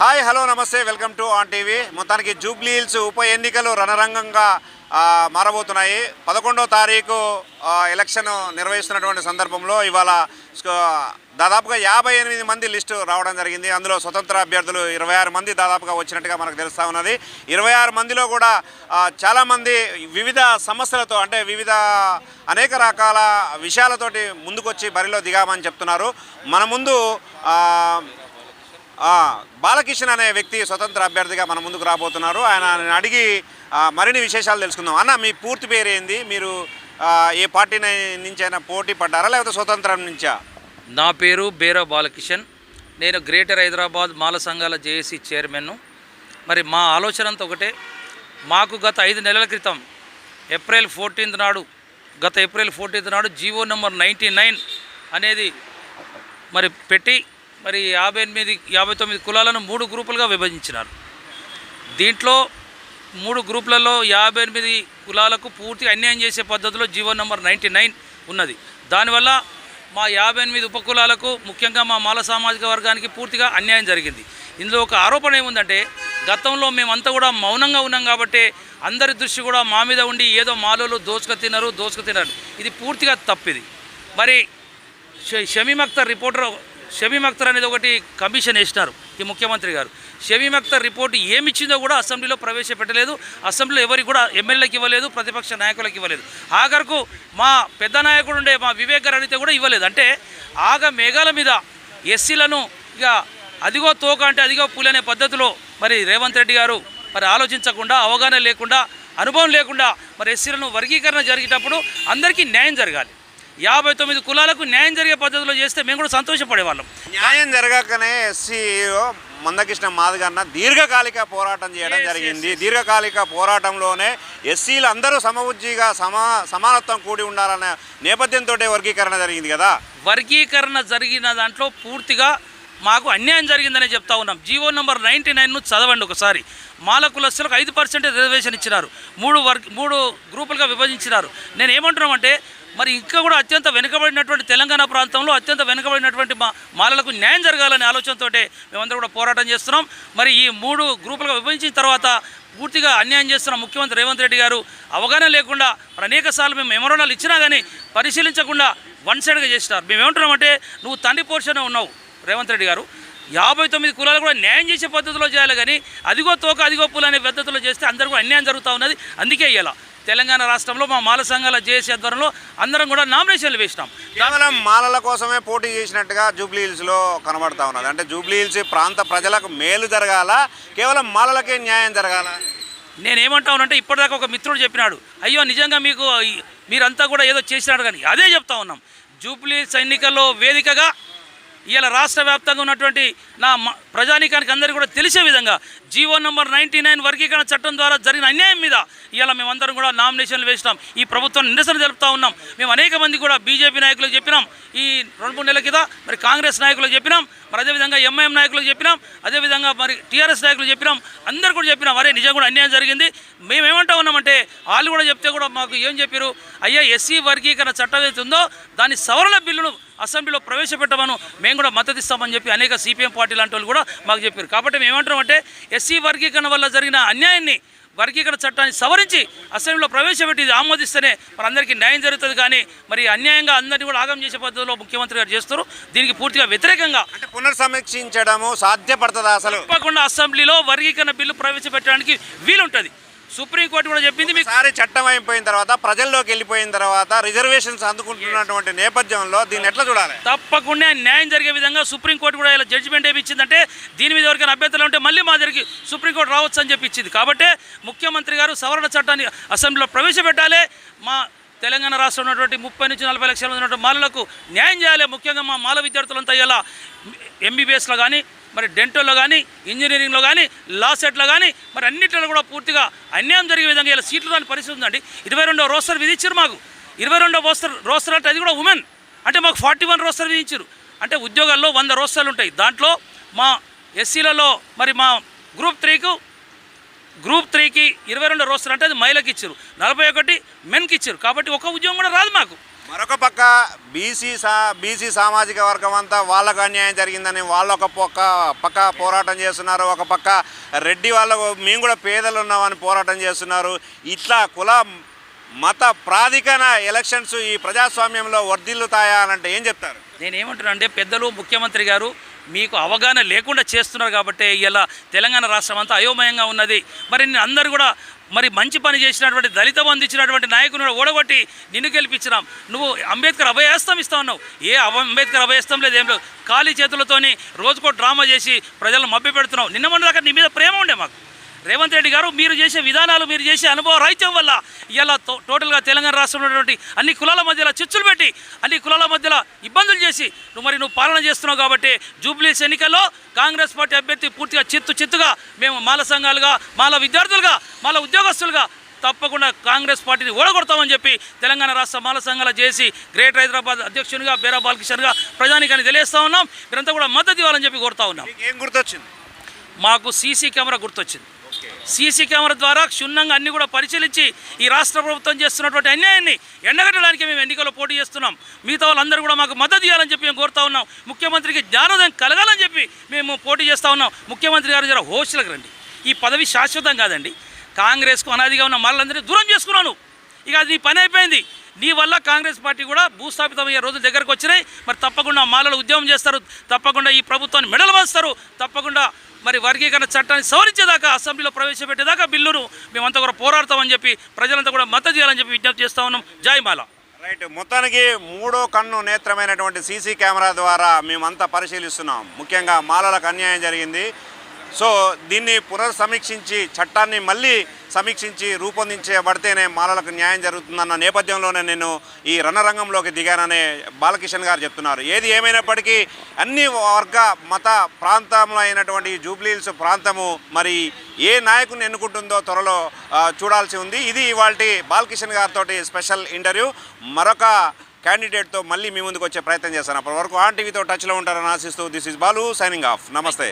Hi hello నమస్తే welcome to on TV. మొత్తానికి జూబ్లీ హిల్స్ ఉప ఎన్నికలు రణరంగంగా మారబోతున్నాయి. పదకొండో తారీఖు ఎలక్షన్ నిర్వహిస్తున్నటువంటి సందర్భంలో ఇవాళ దాదాపుగా యాభై ఎనిమిది మంది లిస్టు రావడం జరిగింది. అందులో స్వతంత్ర అభ్యర్థులు ఇరవై ఆరు మంది దాదాపుగా వచ్చినట్టుగా మనకు తెలుస్తూ ఉన్నది. ఇరవై ఆరు మందిలో కూడా చాలామంది వివిధ సమస్యలతో అంటే వివిధ అనేక రకాల విషయాలతోటి ముందుకొచ్చి బరిలో దిగామని చెప్తున్నారు. మన ముందు బాలకిషన్ అనే వ్యక్తి స్వతంత్ర అభ్యర్థిగా మన ముందుకు రాబోతున్నారు. ఆయన అడిగి మరిన్ని విశేషాలు తెలుసుకుందాం. అన్న మీ పూర్తి పేరు ఏంది? మీరు ఏ పార్టీ నుంచి అయినా పోటీ పడ్డారా? లేకపోతే స్వతంత్రం నుంచా? నా పేరు బేరా బాలకిషన్. నేను గ్రేటర్ హైదరాబాద్ మాల సంఘాల జేఏసీ చైర్మన్ను. మరి మా ఆలోచన అంతా ఒకటే. మాకు గత ఐదు నెలల క్రితం ఏప్రిల్ ఫోర్టీన్త్ నాడు గత ఏప్రిల్ ఫోర్టీన్త్ నాడు జీవో నెంబర్ నైంటీ నైన్ అనేది మరి పెట్టి మరి యాభై ఎనిమిది యాభై తొమ్మిది కులాలను మూడు గ్రూపులుగా విభజించినారు. దీంట్లో మూడు గ్రూపులలో యాభై ఎనిమిది కులాలకు పూర్తి అన్యాయం చేసే పద్ధతిలో జీవో నెంబర్ నైంటీ నైన్ ఉన్నది. దానివల్ల మా యాభై ఎనిమిది ఉపకులాలకు ముఖ్యంగా మా మాల సామాజిక వర్గానికి పూర్తిగా అన్యాయం జరిగింది. ఇందులో ఒక ఆరోపణ ఏముందంటే గతంలో మేమంతా కూడా మౌనంగా ఉన్నాం కాబట్టి అందరి దృష్టి కూడా మా మీద ఉండి ఏదో మాలోలు దోచుక తినరు దోసుక తినరు. ఇది పూర్తిగా తప్పిది. మరి ష- షమీమ్ అఖ్తర్ రిపోర్టర్ షమీమ్ అఖ్తర్ అనేది ఒకటి కమిషన్ వేసినారు ఈ ముఖ్యమంత్రి గారు. షమీమ్ అఖ్తర్ రిపోర్టు ఏమి ఇచ్చిందో కూడా అసెంబ్లీలో ప్రవేశపెట్టలేదు అసెంబ్లీలో ఎవరికి కూడా ఎమ్మెల్యేకి ఇవ్వలేదు ప్రతిపక్ష నాయకులకు ఇవ్వలేదు. ఆఖరకు మా పెద్ద నాయకుడు ఉండే మా వివేక్ గారు అడిగితే కూడా ఇవ్వలేదు. అంటే ఆగ మేఘాల మీద ఎస్సీలను ఇక అదిగో తోక అంటే అదిగో పులి అనే పద్ధతిలో మరి రేవంత్ రెడ్డి గారు మరి ఆలోచించకుండా అవగాహన లేకుండా అనుభవం లేకుండా మరి ఎస్సీలను వర్గీకరణ జరిగేటప్పుడు అందరికీ న్యాయం జరగాలి. యాభై తొమ్మిది కులాలకు న్యాయం జరిగే పద్ధతిలో చేస్తే మేము కూడా సంతోషపడేవాళ్ళం. న్యాయం జరగకనే ఎస్సీఓ మందకృష్ణ మాదిగన్న దీర్ఘకాలిక పోరాటం చేయడం జరిగింది. దీర్ఘకాలిక పోరాటంలోనే ఎస్సీలు అందరూ సమవుజ్జిగా సమా సమానత్వం కూడి ఉండాలనే నేపథ్యంతో వర్గీకరణ జరిగింది కదా? వర్గీకరణ జరిగిన దాంట్లో పూర్తిగా మాకు అన్యాయం జరిగిందనే చెప్తా ఉన్నాం. జీవో నెంబర్ నైంటీ నైన్ను చదవండి ఒకసారి. మాల కులస్తులకు ఐదు పర్సెంట్ రిజర్వేషన్ ఇచ్చినారు. మూడు వర్గ మూడు గ్రూపులుగా విభజించినారు. నేను ఏమంటున్నామంటే మరి ఇంకా కూడా అత్యంత వెనుకబడినటువంటి తెలంగాణ ప్రాంతంలో అత్యంత వెనుకబడినటువంటి మా మాలలకు న్యాయం జరగాలనే ఆలోచనతో మేమందరూ కూడా పోరాటం చేస్తున్నాం. మరి ఈ మూడు గ్రూపులుగా విభజించిన తర్వాత పూర్తిగా అన్యాయం చేస్తున్న ముఖ్యమంత్రి రేవంత్ రెడ్డి గారు అవగాహన లేకుండా మరి అనేక సార్లు మేము మెమోరాలు ఇచ్చినా కానీ పరిశీలించకుండా వన్ సైడ్గా చేసినారు. మేము ఏమంటున్నామంటే నువ్వు తండ్రి పోర్షనే ఉన్నావు రేవంత్ రెడ్డి గారు. యాభై తొమ్మిది కులాలు కూడా న్యాయం చేసే పద్ధతిలో చేయాలి కానీ అదిగో తోక అదిగో పూలు అనే పద్ధతిలో చేస్తే అందరూ కూడా అన్యాయం జరుగుతూ ఉన్నది. అందుకే ఇలా తెలంగాణ రాష్ట్రంలో మా మాల సంఘాల జేఏసీ ఆధ్వర్యంలో అందరం కూడా నామినేషన్లు వేసినాం. కేవలం మాలల కోసమే పోటీ చేసినట్టుగా జూబ్లీ హిల్స్లో కనబడతా ఉన్నది. అంటే జూబ్లీ హిల్స్ ప్రాంత ప్రజలకు మేలు జరగాల కేవలం మాలలకే న్యాయం జరగాల? నేనేమంటానంటే ఇప్పటిదాకా ఒక మిత్రుడు చెప్పినాడు అయ్యో నిజంగా మీకు మీరంతా కూడా ఏదో చేసినాడు కానీ అదే చెప్తా ఉన్నాం. జూబ్లీ ఎన్నికల్లో వేదికగా ఇవాళ రాష్ట్ర వ్యాప్తంగా ఉన్నటువంటి నా ప్రజానీకానికి అందరికీ కూడా తెలిసే విధంగా జీవో నంబర్ నైంటీ నైన్ వర్గీకరణ చట్టం ద్వారా జరిగిన అన్యాయం మీద ఇవాళ మేమందరం కూడా నామినేషన్లు వేసినాం. ఈ ప్రభుత్వం నిరసన తెలుపుతా ఉన్నాం. మేము అనేక మంది కూడా బీజేపీ నాయకులకు చెప్పినాం. ఈ రెండు మూడు నెలల కింద మరి కాంగ్రెస్ నాయకులకు చెప్పినాం. మరి అదేవిధంగా ఎంఐఎం నాయకులకు చెప్పినాం. అదేవిధంగా మరి టీఆర్ఎస్ నాయకులు చెప్పినాం. అందరు కూడా చెప్పినాం. అరే నిజం కూడా అన్యాయం జరిగింది. మేము ఏమంటా ఉన్నామంటే వాళ్ళు కూడా చెప్తే కూడా మాకు ఏం చెప్పారు అయ్యా ఎస్సీ వర్గీకరణ చట్టం ఏదైతే ఉందో దాని సవరణ బిల్లును అసెంబ్లీలో ప్రవేశపెట్టమను. మేము కూడా మద్దతు ఇస్తామని చెప్పి అనేక సిపిఎం పార్టీ లాంటి వాళ్ళు కూడా మాకు చెప్పారు. కాబట్టి మేము ఏమంటున్నామంటే ఎస్సీ వర్గీకరణ వల్ల జరిగిన అన్యాయాన్ని వర్గీకరణ చట్టాన్ని సవరించి అసెంబ్లీలో ప్రవేశపెట్టి ఇది ఆమోదిస్తేనే మరి అందరికీ న్యాయం జరుగుతుంది కానీ మరి అన్యాయంగా అందరినీ కూడా ఆగం చేసే పద్ధతిలో ముఖ్యమంత్రి గారు చేస్తారు దీనికి పూర్తిగా వ్యతిరేకంగా అంటే పునర్సమీక్షించడము సాధ్యపడుతుందా అసలు? తప్పకుండా అసెంబ్లీలో వర్గీకరణ బిల్లు ప్రవేశపెట్టడానికి వీలుంటుంది. సుప్రీంకోర్టు కూడా చెప్పింది ఒకసారి చట్టం అయిపోయిన తర్వాత ప్రజల్లోకి వెళ్ళిపోయిన తర్వాత రిజర్వేషన్స్ అందుకుంటున్నటువంటి నేపథ్యంలో దీన్ని ఎట్లా చూడాలి? తప్పకుండా న్యాయం జరిగే విధంగా సుప్రీంకోర్టు కూడా ఇలా జడ్జిమెంట్ ఏమి ఇచ్చిందంటే దీని మీద ఎవరికైనా అభ్యంతరాలు ఉంటే మళ్ళీ మా దగ్గరికి సుప్రీంకోర్టు రావచ్చు అని చెప్పి ఇచ్చింది కాబట్టి ముఖ్యమంత్రి గారు సవరణ చట్టాన్ని అసెంబ్లీలో ప్రవేశపెట్టాలి. మా తెలంగాణ రాష్ట్రంలో ఉన్నటువంటి ముప్పై నుంచి నలభై లక్షల మంది ఉన్నటువంటి మాలలకు న్యాయం చేయాలి. ముఖ్యంగా మా మాల విద్యార్థులంతా ఇలా ఎంబీబీఎస్లో కానీ మరి డెంటల్లో కానీ ఇంజనీరింగ్లో కానీ లా సెట్లో కానీ మరి అన్నింటిలో కూడా పూర్తిగా అన్యాయం జరిగే విధంగా ఇలా సీట్లు రాని పరిస్థితి ఉందండి. ఇరవై రెండో రోస్టర్ విధించారు మాకు. ఇరవై రెండో రోస్టర్ రోస్టర్ అంటే అది కూడా ఉమెన్. అంటే మాకు ఫార్టీ వన్ రోస్టర్ విధించారు. అంటే ఉద్యోగాల్లో వంద రోస్టర్లు ఉంటాయి. దాంట్లో మా ఎస్సీలలో మరి మా గ్రూప్ త్రీకు గ్రూప్ త్రీకి ఇరవై రెండు రోస్టర్ అంటే అది మహిళకి ఇచ్చారు. నలభై ఒకటి మెన్కి ఇచ్చారు. కాబట్టి ఒక ఉద్యోగం కూడా రాదు మాకు. మరొక పక్క బీసీ సా బీసీ సామాజిక వర్గం అంతా వాళ్ళకు అన్యాయం జరిగిందని వాళ్ళు ఒక పక్క పక్క పోరాటం చేస్తున్నారు ఒక పక్క రెడ్డి వాళ్ళకు మేము కూడా పేదలు ఉన్నామని పోరాటం చేస్తున్నారు. ఇట్లా కుల మత ప్రాధికరణ ఎలక్షన్స్ ఈ ప్రజాస్వామ్యంలో వర్ధిల్లుతాయా అని అంటే ఏం చెప్తారు? నేనేమంటున్నా అంటే పెద్దలు ముఖ్యమంత్రి గారు మీకు అవగాహన లేకుండా చేస్తున్నారు కాబట్టి ఇలా తెలంగాణ రాష్ట్రం అంతా అయోమయంగా ఉన్నది. మరి అందరూ కూడా మరి మంచి పని చేసినటువంటి దళిత బంధు ఇచ్చినటువంటి నాయకుని ఓడగొట్టి నిన్ను గెలిపించినాం. నువ్వు అంబేద్కర్ అభయస్తం ఇస్తా ఉన్నావు ఏ అంబేద్కర్ అభయస్తం లేదు ఏం లేదు. ఖాళీ చేతులతోని రోజుకో డ్రామా చేసి ప్రజలను మభ్య పెడుతున్నావు నిన్న మొన్న దాకా నీ మీద ప్రేమ ఉండే మాకు. రేవంత్ రెడ్డి గారు మీరు చేసే విధానాలు మీరు చేసే అనుభవ రాహిత్యం వల్ల ఇలా టోటల్గా తెలంగాణ రాష్ట్రంలో ఉన్నటువంటి అన్ని కులాల మధ్యలో చిచ్చులు పెట్టి అన్ని కులాల మధ్యలో ఇబ్బందులు చేసి నువ్వు మరి నువ్వు పాలన చేస్తున్నావు కాబట్టి జూబ్లీస్ ఎన్నికల్లో కాంగ్రెస్ పార్టీ అభ్యర్థి పూర్తిగా చిత్తు చిత్తుగా మేము మాల సంఘాలుగా మాల విద్యార్థులుగా మాల ఉద్యోగస్తులుగా తప్పకుండా కాంగ్రెస్ పార్టీని ఓడగొడతామని చెప్పి తెలంగాణ రాష్ట్ర మాల సంఘాల చేసి గ్రేటర్ హైదరాబాద్ అధ్యక్షునిగా బేరా బాలకిషన్గా ప్రజానికాన్ని తెలియజేస్తా ఉన్నాం. మీరంతా కూడా మద్దతు ఇవ్వాలని చెప్పి కోరుతా ఉన్నాం. ఏం గుర్తొచ్చింది? మాకు సీసీ కెమెరా గుర్తొచ్చింది. సీసీ కెమెరా ద్వారా క్షుణ్ణంగా అన్ని కూడా పరిశీలించి ఈ రాష్ట్ర ప్రభుత్వం చేస్తున్నటువంటి అన్యాయాన్ని ఎండగట్టడానికి మేము ఎన్నికల్లో పోటీ చేస్తున్నాం. మిగతా వాళ్ళందరూ కూడా మాకు మద్దతు ఇవ్వాలని చెప్పి మేము కోరుతా ఉన్నాం. ముఖ్యమంత్రికి జ్ఞానోదయం కలగాలని చెప్పి మేము పోటీ చేస్తూ ఉన్నాం. ముఖ్యమంత్రి గారు జర హోస్టులకు రండి. ఈ పదవి శాశ్వతం కాదండి. కాంగ్రెస్కు అనాదిగా ఉన్న మళ్ళందరినీ దూరం చేసుకున్నాను. ఇక అది నీ పని అయిపోయింది. నీ వల్ల కాంగ్రెస్ పార్టీ కూడా భూస్థాపితమయ్యే రోజుల దగ్గరకు వచ్చినాయి. మరి తప్పకుండా మాలలు ఉద్యమం చేస్తారు. తప్పకుండా ఈ ప్రభుత్వాన్ని మెడలు వేస్తారు తప్పకుండా మరి వర్గీకరణ చట్టాన్ని సవరించేదాకా అసెంబ్లీలో ప్రవేశపెట్టేదాకా బిల్లును మేమంతా కూడా పోరాడతామని చెప్పి ప్రజలంతా కూడా మద్దతు చేయాలని చెప్పి విజ్ఞప్తి చేస్తా ఉన్నాం. జై మాల. రైట్ మొత్తానికి మూడో కన్ను నేత్రమైనటువంటి సీసీ కెమెరా ద్వారా మేమంతా పరిశీలిస్తున్నాం. ముఖ్యంగా మాలలకు అన్యాయం జరిగింది. సో దీన్ని పునర్సమీక్షించి చట్టాన్ని మళ్ళీ సమీక్షించి రూపొందించబడితేనే మాలలకు న్యాయం జరుగుతుందన్న నేపథ్యంలోనే నేను ఈ రణరంగంలోకి దిగాననే బాలకిషన్ గారు చెప్తున్నారు. ఏది ఏమైనప్పటికీ అన్ని వర్గ మత ప్రాంతంలో అయినటువంటి జూబ్లీహిల్స్ ప్రాంతము మరి ఏ నాయకుని ఎన్నుకుంటుందో త్వరలో చూడాల్సి ఉంది. ఇది ఇవాళ బాలకిషన్ గారితో స్పెషల్ ఇంటర్వ్యూ. మరొక క్యాండిడేట్తో మళ్ళీ మీ ముందుకు వచ్చే ప్రయత్నం చేస్తాను. అప్పటి వరకు ఆన్ టీవీతో టచ్లో ఉంటారని ఆశిస్తూ this is Balu signing off. నమస్తే.